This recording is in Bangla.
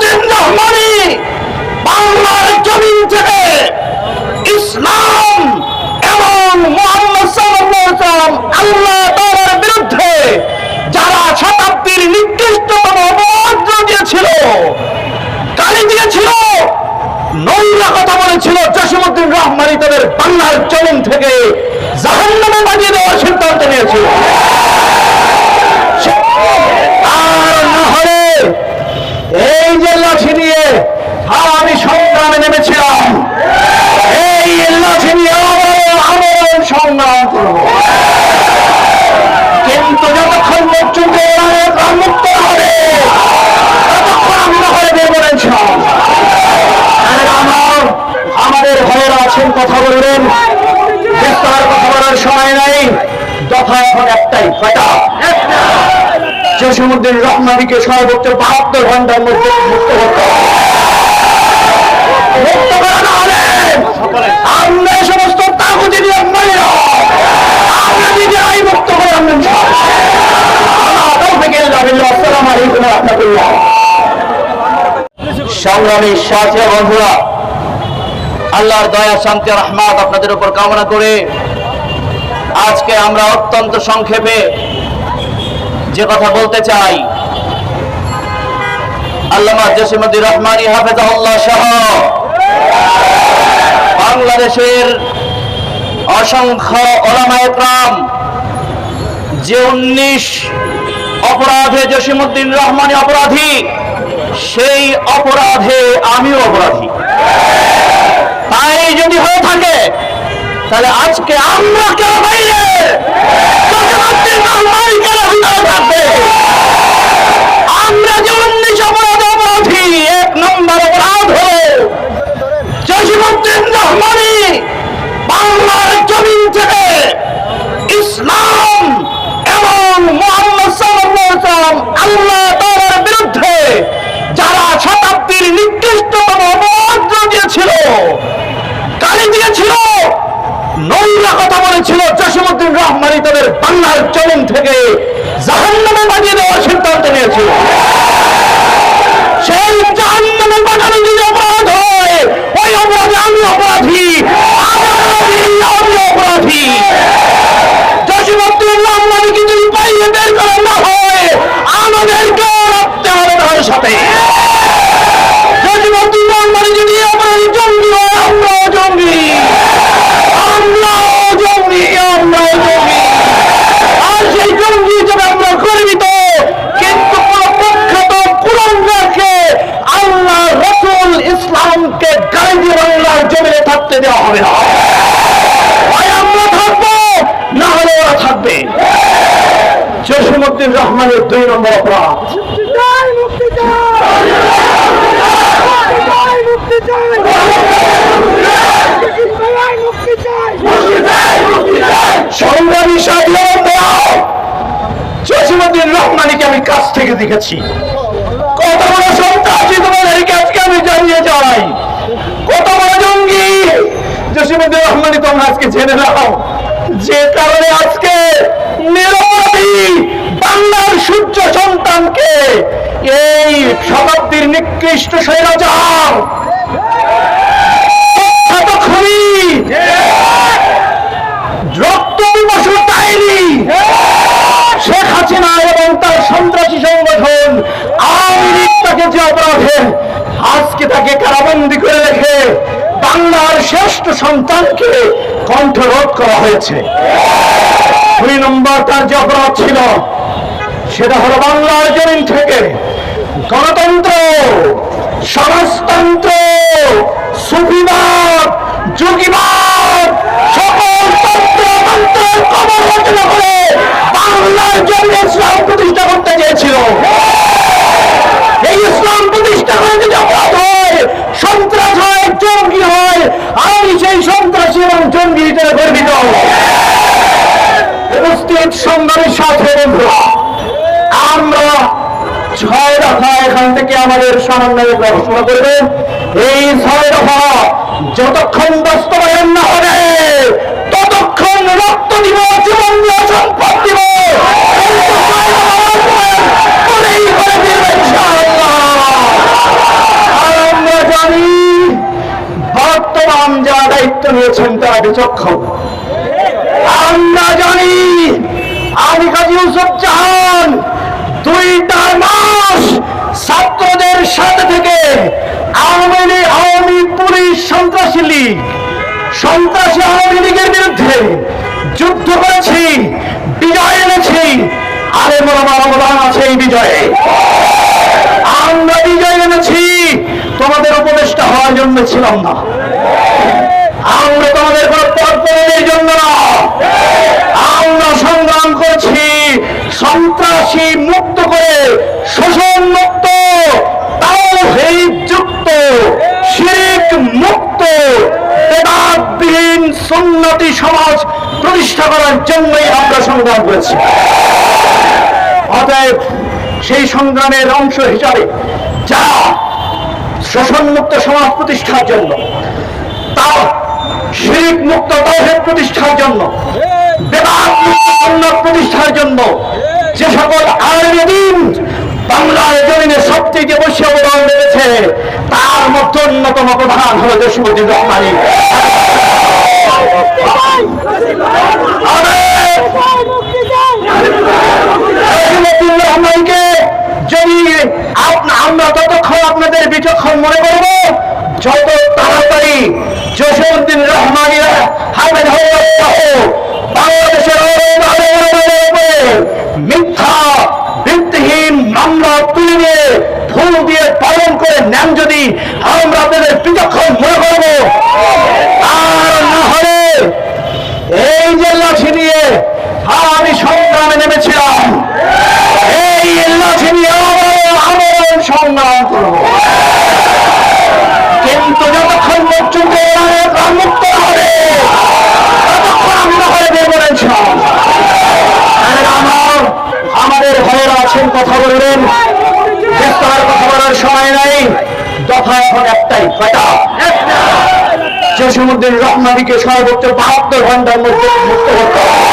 জসিমুদ্দিন রহমানি বাংলার জমিন থেকে ইসলাম এবং মোহাম্মদ ওয়াসাল্লাম আল্লাহ তাআলার বিরুদ্ধে যারা শতাব্দীর নিকৃষ্টতম অপবাদ দিয়েছিল গালি দিয়েছিল, নোংরা কথা বলেছিল জসিমুদ্দিন রহমানি তাদের বাংলার জমিন থেকে জাহান্নামে বাজিয়ে দেওয়ার সিদ্ধান্ত নিয়েছিল আর না হলে এই যে লাঠি নিয়ে আমি সংগ্রামে নেমেছিলাম এই লাঠি নিয়ে আমরণ সংগ্রাম করব কিন্তু যতক্ষণ পর্যন্ত এরানের প্রাণ মুক্ত না হবে ততক্ষণ আমরা হয়ে দেব ইনশাআল্লাহ আর আমার আমাদের ভাইয়েরা আছেন কথা বলবেন বিস্তার কথা বলার সময় নাই দফা এখন একটাই কয়টা জসিমুদ্দিন রহমানিকে সর্বোচ্চ বাহাত্তর ঘণ্টার মধ্যে মুক্ত করতে সংগ্রামী সাথী বন্ধুরা, আল্লাহর দয়া, শান্তি রহমাত আপনাদের উপর কামনা করে আজকে আমরা অত্যন্ত সংক্ষেপে যে কথা বলতে চাই। আল্লামা জসিমুদ্দিন রহমানি সহ বাংলাদেশের অসংখ্য ওলামা একরাম, যে উনিশ অপরাধে জসিমুদ্দিন রহমানি অপরাধী, সেই অপরাধে আমিও অপরাধী। তাই যদি হয়ে থাকে, তাহলে আজকে আমরা কেন বাইরে! গালি দিয়েছিল নোংরা কথা বলেছিল জসিমুদ্দিন রহমানি তাদের বাংলার জমিন থেকে। জাহান্নামে বাজিয়ে দেওয়ার সিদ্ধান্ত নিয়েছিল। সেই জাহান্নামে যদি অপরাধ হয় ওই অপরাধে আমি অপরাধী। আমি অপরাধী, জসিমুদ্দিন রহমানকে যদি বাইরে বের করা না হয় আমাদেরকে রাখতে হবে। সাথে জসিমুদ্দিন রহমান যদি অপরাধী জঙ্গি হয় আমরাও জঙ্গি আমরাও জঙ্গি আমরাও জঙ্গি আর সেই জঙ্গি হিসেবে আমরা গর্বিত কিন্তু কোন প্রখ্যাত কুরঙ্গাকে আল্লাহ রসুল ইসলামকে গাড়ি দিয়ে বাংলার জমিনে থাকতে দেওয়া হবে না হয় আমরা থাকব না হলে ওরা থাকবে জসিমুদ্দিন রহমানের দুই নম্বর অপরাধ। সংগ্রামী স্বাধীনতা রহমানিকে আমি কাছ থেকে দেখেছি। কত বড় সন্ত্রাসী তোমাদেরকে আজকে আমি জানিয়ে যাই। কত বড় জঙ্গি। জসিমুদ্দিন রহমানি তোমরা আজকে জেনে নাও। যে কারণে আজকে নিরপরাধী বাংলার সূর্য সন্তানকে এই শতাব্দীর নিকৃষ্ট শেখ হাসিনা এবং তার সন্ত্রাসী সংগঠন তাকে যে অপরাধে আজকে তাকে কারাবন্দি করে রেখে বাংলার শ্রেষ্ঠ সন্তানকে কণ্ঠরোধ করা হয়েছে। দুই নম্বর তার যে অপরাধ ছিল সেটা হলো বাংলার জমিন থেকে। গণতন্ত্র, সমাজতন্ত্র, সুফিবাদ, যোগীবাদ, সকল কবর করে বাংলার ইসলাম প্রতিষ্ঠা করতে চেয়েছিল। এই ইসলাম প্রতিষ্ঠা করে যদি অপরাধ হয়, সন্ত্রাস হয়, জঙ্গি হয়, আমি সেই সন্ত্রাসী এবং জঙ্গি হিসেবে গর্বিত। উপস্থিত সাথে বন্ধুরা ছয় দফা এখান থেকে আমাদের সমন্বয়ে ঘোষণা করবে। এই ছয় দফা যতক্ষণ বাস্তবায়ন না হবে, ততক্ষণ রক্ত দিব, জীবন দিয়ে সম্পদ দিব। আমরা জানি, বর্তমান যারা দায়িত্ব নিয়েছেন, তারা বিচক্ষণ। সাথে থেকে আওয়ামী লীগ, আওয়ামী পুলিশ, সন্ত্রাসী লীগ, সন্ত্রাসী আওয়ামী লীগের বিরুদ্ধে যুদ্ধ করেছি, বিজয় এনেছি। আরে বড় অবদান আছে এই বিজয়ে। আমরা বিজয় এনেছি, তোমাদের উপদেষ্টা হওয়ার জন্য ছিলাম না। আমরা তোমাদের কোনো পরপরের জন্য না। আমরা সংগ্রাম করছি, সন্ত্রাসী মুক্ত করে শোষণ মুক্ত তাও যুক্ত শিরিক মুক্ত বেদাতবিহীন সুন্নতি সমাজ প্রতিষ্ঠা করার জন্যই আমরা সংগ্রাম করেছি। অতএব সেই সংগ্রামের অংশ হিসাবে যারা শোষণ মুক্ত সমাজ প্রতিষ্ঠার জন্য, তা শিরিক মুক্ত তৌহিদ প্রতিষ্ঠার জন্য প্রতিষ্ঠার জন্য যে সকল বাংলার সবচেয়ে বেশি অবদান রেখেছে তার মধ্যে অন্যতম প্রধান হল জসিমুদ্দিন রহমানী। রহমানকে যদি আমরা আপনাদের বিচক্ষণ মনে করব, যত তাড়াতাড়ি জসিমুদ্দিন রহমানিরা হামেদ বাংলাদেশের অনেক আলেমের উপরে মিথ্যা ভিত্তিহীন মামলা তুলে নিয়ে ফুল দিয়ে পালন করে নেন যদি আমরা আপনাদের বিচক্ষণ মনে করব আর না হলে এই যে লাঠি নিয়ে আমি সংগ্রামে নেমেছিলাম এই লাঠি নিয়ে আবারও আমরণ সংগ্রাম করব কিন্তু যতক্ষণ পর্যন্ত এরা প্রাণ মুক্ত হবে ততক্ষণ আমরা হয়ে দেবো ইনশাআল্লাহ। আর আমার আমাদের ভাইয়েরা আছেন কথা বলবেন। গ্রেফতার কথা বলার সময় নাই। দফা এখন একটাই, কয়টা? জসীমুদ্দিন রহমানিকে সর্বোচ্চ বাহাত্তর ঘণ্টার মধ্যে মুক্ত করতে হবে।